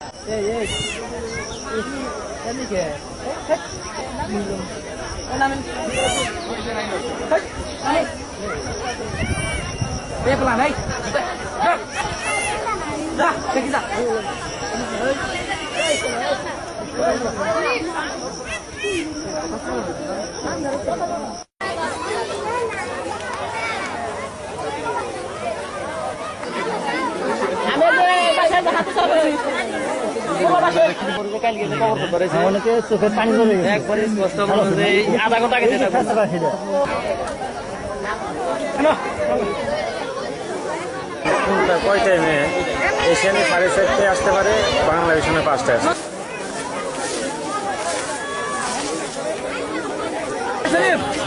Đây đây. Đây đi kìa. Hãy subscribe Dia pelan, hei. Dah. Dah, pergi dah. Ambil deh, pasal dah satu sama. অনেকে চোখের পানি চলে গেছে একবারে কয় টাইমে এশিয়ানে সাড়ে চারটে আসতে পারে বাংলাদেশে পাঁচটায় আসে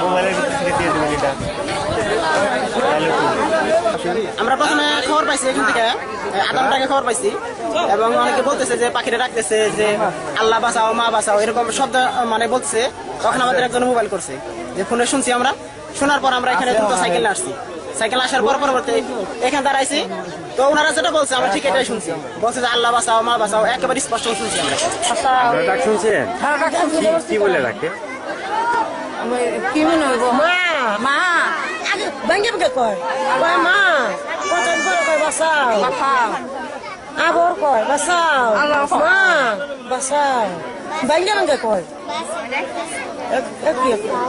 মোবাইলের ভিতর দিয়ে দেবেন এটা আমরা প্রথমে খবর পাইছি এখান থেকে আধা খবর পাইছি। এবং অনেকে বলতেছে যে পাখিরা ডাকতেছে যে আল্লাহ বাঁচাও মা বাঁচাও এরকম শব্দ মানে বলছে তখন আমাদের একজন মোবাইল করছে। যে ফোনে শুনছি আমরা। শোনার পর আমরা এখানে দ্রুত সাইকেল আসছি। সাইকেল আসার পর পরবর্তী এখানে দাঁড়াইছি। তো ওনারা যেটা বলছে আমরা ঠিক এটাই শুনছি। বলছে যে আল্লাহ বাঁচাও মা বাঁচাও একেবারে স্পষ্ট শুনছি আমরা। শুনছেন? কি- কি বলে ডাকে? কি মনে হইব? মা মা! ব্যাংকে ভাঙ্গে কয় কয় মা পচন করে কয় বাসাও আবর কয় বাসাও মা বাসাও ব্যাংকে ব্যাংকে কয় এক- এক কি